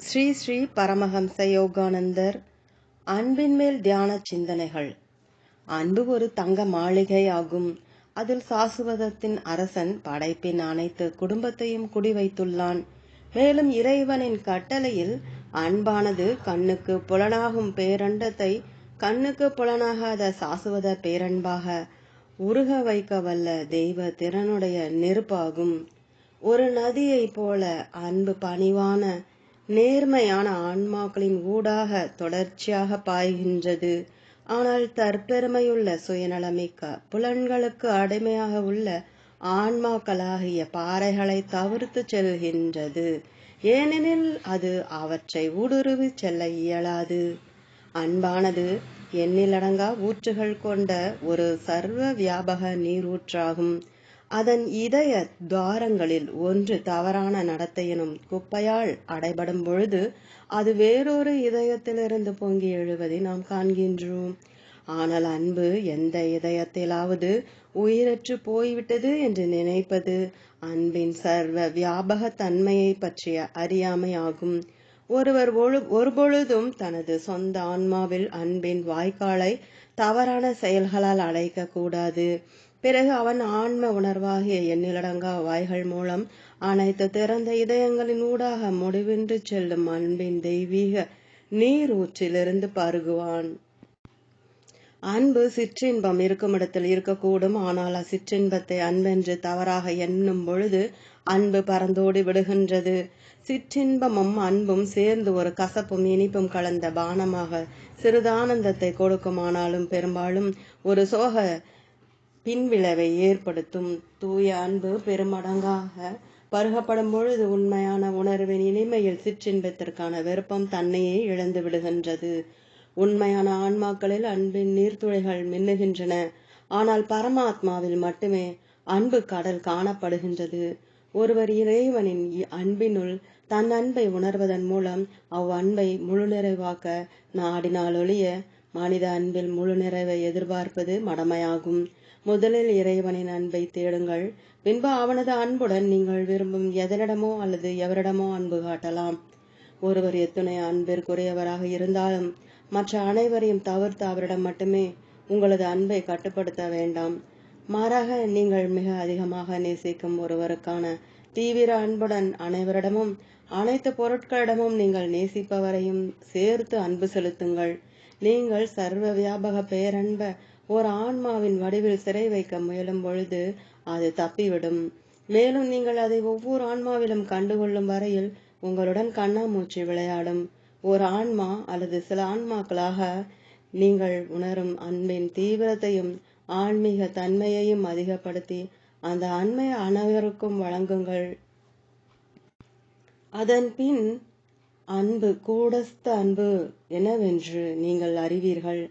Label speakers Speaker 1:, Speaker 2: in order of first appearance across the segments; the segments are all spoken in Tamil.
Speaker 1: ஸ்ரீ ஸ்ரீ பரமஹம்ச யோகானந்தர் அன்பின் மேல் தியான சிந்தனைகள். அன்பு ஒரு தங்க மாளிகை ஆகும். அதில் சாசுவதத்தின் அரசன் படைப்பின் அனைத்து குடும்பத்தையும் குடிவைத்துள்ளான் மேலும் இறைவனின் கட்டளையில் அன்பானது கண்ணுக்கு புலனாகும் பேரண்டத்தை கண்ணுக்கு புலனாகாத சாசுவத பேரன்பாக உருக வைக்க வல்ல தெய்வ திறனுடைய நெருப்பாகும். ஒரு நதியைப் போல அன்பு பணிவான நேர்மையான ஆன்மாக்களின் ஊடாக தொடர்ச்சியாக பாய்கின்றது. ஆனால் தற்பெருமையுள்ள சுயநலமிக்க புலன்களுக்கு அடிமையாக உள்ள ஆன்மாக்களாகிய பாறைகளை தவிர்த்து செல்கின்றது. ஏனெனில் அது அவற்றை ஊடுருவி செல்ல இயலாது. அன்பானது எண்ணிலடங்கா ஊற்றுகள் கொண்ட ஒரு சர்வ வியாபக நீரூற்றாகும். அதன் இதய துவாரங்களில் ஒன்று தவறான நடத்தையினும் குப்பையால் அடைபடும் பொழுது அது வேறொரு இதயத்திலிருந்து பொங்கி எழுவதை நாம் காண்கின்றோம். ஆனால் அன்பு எந்த இதயத்திலாவது உயிரற்று போய்விட்டது என்று நினைப்பது அன்பின் சர்வ வியாபக தன்மையை பற்றிய அறியாமையாகும். ஒருவர் ஒருபொழுதும் தனது சொந்த ஆன்மாவில் அன்பின் வாய்க்காலை தவறான செயல்களால் அடைக்க கூடாது பிறகு அவன் ஆன்ம உணர்வாகிய எண்ணிலடங்கா வாய்கள் மூலம் அனைத்து திறந்த இதயங்களின் ஊடாக முடிவின்றி செல்லும் அன்பின் தெய்வீக நீர் ஊற்றிலிருந்து பருகுவான். அன்பு சிற்றின்பம் இருக்கும் இடத்தில் இருக்கக்கூடும். ஆனால் அச்சிற்றின்பத்தை அன்பென்று தவறாக எண்ணும் பொழுது அன்பு பறந்தோடி விடுகின்றது. சிற்றின்பமும் அன்பும் சேர்ந்து ஒரு கசப்பும் இனிப்பும் கலந்த பானமாக சிறிதானந்தத்தை கொடுக்குமானாலும் பெரும்பாலும் ஒரு சோக பின்விளைவை ஏற்படுத்தும் தூய அன்பு பெருமடங்காக பருகப்படும் பொழுது உண்மையான உணர்வின் இனிமையில் சிற்றின்பத்திற்கான விருப்பம் தன்னையே இழந்து விடுகின்றது. உண்மையான ஆன்மாக்களில் அன்பின் நீர்த்துளைகள் மின்னுகின்றன. ஆனால் பரமாத்மாவில் மட்டுமே அன்பு கடல் காணப்படுகின்றது. ஒருவர் இறைவனின் அன்பினுள் தன் அன்பை உணர்வதன் மூலம் அவ்வன்பை முழு நிறைவாக்க நாடினால் ஒழிய மனித அன்பில் முழு நிறைவை எதிர்பார்ப்பது மடமையாகும். முதலில் இறைவனின் அன்பை தேடுங்கள். பின்பு அவனது அன்புடன் நீங்கள் விரும்பும் எதனிடமோ அல்லது எவரிடமோ அன்பு காட்டலாம். ஒருவர் எத்துணை அன்பிற்குரியவராக இருந்தாலும் மற்ற அனைவரையும் தவிர்த்து அவரிடம் மட்டுமே உங்களது அன்பை கட்டுப்படுத்த வேண்டாம். மாறாக நீங்கள் மிக அதிகமாக நேசிக்கும் ஒருவருக்கான தீவிர அன்புடன் அனைவரிடமும் அனைத்து பொருட்களிடமும் நீங்கள் நேசிப்பவரையும் சேர்த்து அன்பு செலுத்துங்கள். நீங்கள் சர்வ வியாபக பேரன்ப ஒரு ஆன்மாவின் வடிவில் சிறை வைக்க முயலும் பொழுது அது தப்பிவிடும். மேலும் நீங்கள் அதை ஒவ்வொரு ஆன்மாவிலும் கண்டுகொள்ளும் வரையில் உங்களுடன் கண்ணாமூச்சி விளையாடும். ஒரு ஆன்மா அல்லது சில ஆன்மாக்களாக நீங்கள் உணரும் அன்பின் தீவிரத்தையும் ஆன்மீக தன்மையையும் அதிகப்படுத்தி அந்த அண்மை அனைவருக்கும் வழங்குங்கள். அதன் பின் அன்பு கூடஸ்த அன்பு என்னவென்று நீங்கள் அறிவீர்கள்.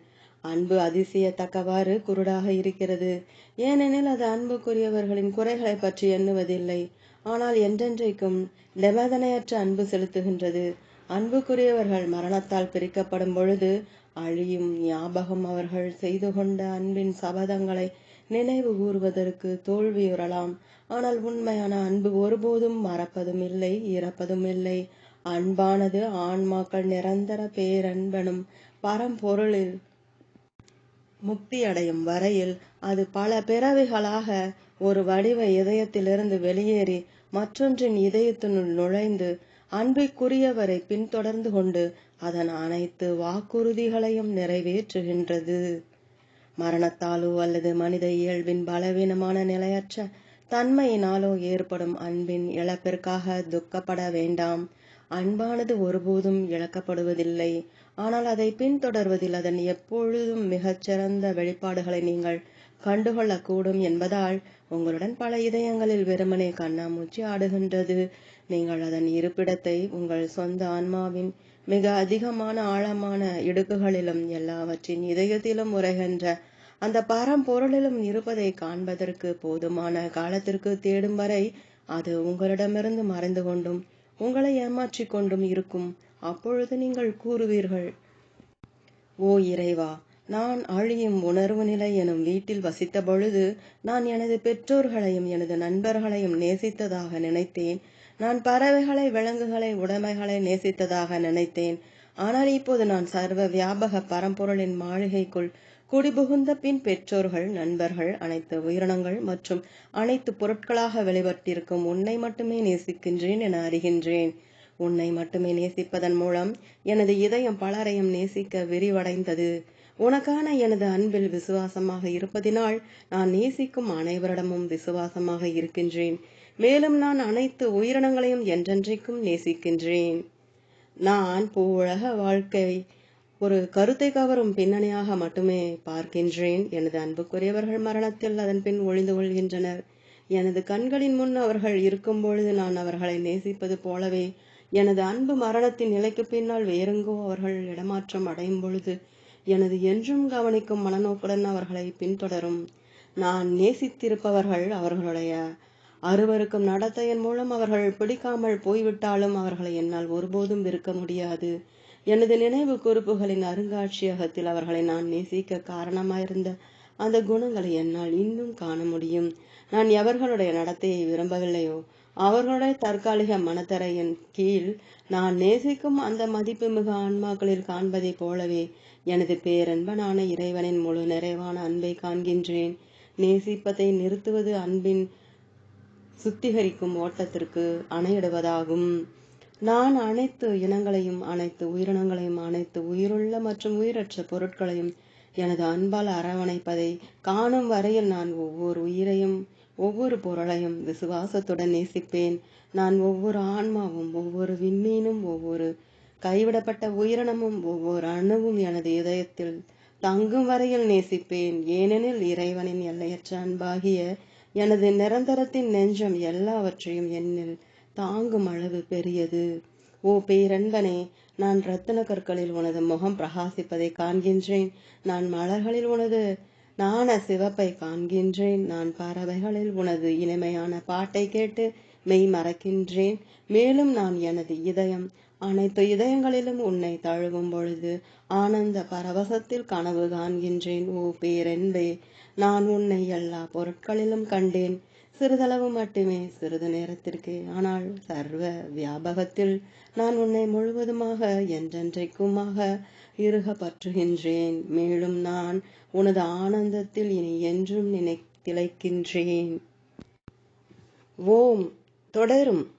Speaker 1: அன்பு அதிசயத்தக்கவாறு குருடாக இருக்கிறது. ஏனெனில் அது அன்புக்குரியவர்களின் குறைகளை பற்றி எண்ணுவதில்லை. ஆனால் என்றென்றைக்கும் நிபந்தனையற்ற அன்பு செலுத்துகின்றது. அன்புக்குரியவர்கள் மரணத்தால் பிரிக்கப்படும் பொழுது அழியும் ஞாபகம் அவர்கள் செய்து கொண்ட அன்பின் சபதங்களை நினைவு கூறுவதற்கு தோல்வியுறலாம் ஆனால் உண்மையான அன்பு ஒருபோதும் மறப்பதும் இல்லை இறப்பதும் இல்லை. அன்பானது ஆன்மாக்கள் நிரந்தர பேரன்பனும் பரம்பொருளில் முக்தி அடையும் வரையில் அது பல பிறவிகளாக ஒரு வடிவ இதயத்திலிருந்து வெளியேறி மற்றொன்றின் இதயத்தினுள் நுழைந்து அன்பிற்குரியவரை பின்தொடர்ந்து கொண்டு அதன் அனைத்து வாக்குறுதிகளையும் நிறைவேற்றுகின்றது. மரணத்தாலோ அல்லது மனித இயல்பின் பலவீனமான நிலையற்ற தன்மையினாலோ ஏற்படும் அன்பின் இழப்பிற்காக துக்கப்பட வேண்டாம். அன்பானது ஒருபோதும் இழக்கப்படுவதில்லை. ஆனால் அதை பின்தொடர்வதில் அதன் எப்பொழுதும் மிகச்சிறந்த வெளிப்பாடுகளை நீங்கள் கண்டுகொள்ளக்கூடும் என்பதால் உங்களுடன் பல இதயங்களில் வெறுமனே கண்ணாமூச்சி ஆடுகின்றது. நீங்கள் அதன் இருப்பிடத்தை உங்கள் சொந்த ஆன்மாவின் மிக அதிகமான ஆழமான இடுக்குகளிலும் எல்லாவற்றின் இதயத்திலும் உரைகின்ற அந்த பரம்பொருளிலும் இருப்பதை காண்பதற்கு போதுமான காலத்திற்கு தேடும் வரை அது உங்களிடமிருந்து மறைந்து கொண்டும் உங்களை ஏமாற்றிக் கொண்டும் இருக்கும். அப்பொழுது நீங்கள் கூறுவீர்கள் ஓ இறைவா நான் அழியும் உணர்வு நிலை எனும் வீட்டில் வசித்த பொழுது நான் எனது பெற்றோர்களையும் எனது நண்பர்களையும் நேசித்ததாக நினைத்தேன். நான் பறவைகளை விலங்குகளை உடைமைகளை நேசித்ததாக நினைத்தேன். ஆனால் இப்போது நான் சர்வ வியாபக பரம்பொருளின் மாளிகைக்குள் குடிபுகுந்த பின் பெற்றோர்கள் நண்பர்கள் அனைத்து உயிரினங்கள் மற்றும் அனைத்து பொருட்களாக வெளிப்பட்டிருக்கும் உன்னை மட்டுமே நேசிக்கின்றேன் என அறிகின்றேன். உன்னை மட்டுமே நேசிப்பதன் மூலம் எனது இதயம் பலரையும் நேசிக்க விரிவடைந்தது. உனக்கான எனது அன்பில் விசுவாசமாக இருப்பதினால் நான் நேசிக்கும் அனைவரிடமும் விசுவாசமாக இருக்கின்றேன். மேலும் நான் அனைத்து உயிரினங்களையும் என்றென்றைக்கும் நேசிக்கின்றேன். நான் பூவுலக வாழ்க்கை ஒரு கருத்தை கவரும் பின்னணியாக மட்டுமே பார்க்கின்றேன். எனது அன்புக்குரியவர்கள் மரணத்தில் அதன் பின் ஒளிந்து கொள்கின்றனர். எனது கண்களின் முன் அவர்கள் இருக்கும் பொழுது நான் அவர்களை நேசிப்பது போலவே எனது அன்பு மரணத்தின் நிலைக்கு பின்னால் வேறெங்கோ அவர்கள் இடமாற்றம் அடையும் பொழுது எனது என்றும் கவனிக்கும் மனநோக்குடன் அவர்களை பின்தொடரும். நான் நேசித்திருப்பவர்கள் அவர்களுடைய அருவருக்கும் நடத்தையின் மூலம் அவர்கள் பிடிக்காமல் போய்விட்டாலும் அவர்களை என்னால் ஒருபோதும் விற்க முடியாது. எனது நினைவு குறிப்புகளின் அருங்காட்சியகத்தில் அவர்களை நான் நேசிக்க காரணமாயிருந்த அந்த குணங்களை என்னால் இன்னும் காண முடியும். நான் எவர்களுடைய நடத்தையை விரும்பவில்லையோ அவர்களுடைய தற்காலிக மனத்தரையின் கீழ் நான் நேசிக்கும் அந்த மதிப்புமிகு ஆன்மாக்களில் காண்பதைப் போலவே எனது பேரன்பனான இறைவனின் முழு நிறைவான அன்பை காண்கின்றேன். நேசிப்பதை நிறுத்துவது அன்பின் சுத்திகரிக்கும் ஓட்டத்திற்கு அணையிடுவதாகும். நான் அனைத்து இனங்களையும் அனைத்து உயிரினங்களையும் அனைத்து உயிருள்ள மற்றும் உயிரற்ற பொருட்களையும் எனது அன்பால் அரவணைப்பதை காணும் வரையில் நான் ஒவ்வொரு உயிரையும் ஒவ்வொரு பொருளையும் விசுவாசத்துடன் நேசிப்பேன். நான் ஒவ்வொரு ஆன்மாவும் ஒவ்வொரு விண்மீனும் ஒவ்வொரு கைவிடப்பட்ட உயிரினமும் ஒவ்வொரு அணுவும் எனது இதயத்தில் தங்கும் வரையில் நேசிப்பேன். ஏனெனில் இறைவனின் எல்லையற்ற அன்பாகிய எனது நிரந்தரத்தின் நெஞ்சம் எல்லாவற்றையும் என்னில் தாங்கும் அளவு பெரியது. ஓ பேரன்பனே நான் ரத்தின கற்களில் உனது முகம் பிரகாசிப்பதை காண்கின்றேன். நான் மலர்களில் உனது நாண சிவப்பை காண்கின்றேன். நான் பறவைகளில் உனது இனிமையான பாட்டை கேட்டு மெய் மறக்கின்றேன். மேலும் நான் எனது இதயம் அனைத்து இதயங்களிலும் உன்னை தழுவும் பொழுது ஆனந்த பரவசத்தில் கனவு காண்கின்றேன். ஓ பேரென்பே நான் உன்னை எல்லா பொருட்களிலும் கண்டேன். சிறிதளவு மட்டுமே சிறிது நேரத்திற்கு ஆனால் சர்வ வியாபகத்தில் நான் உன்னை முழுவதுமாக என்றென்றைக்குமாக இருக பற்றுகின்றேன் மேலும் நான் உனது ஆனந்தத்தில் இனி என்றும் நினை திளைக்கின்றேன். ஓம். தொடரும்.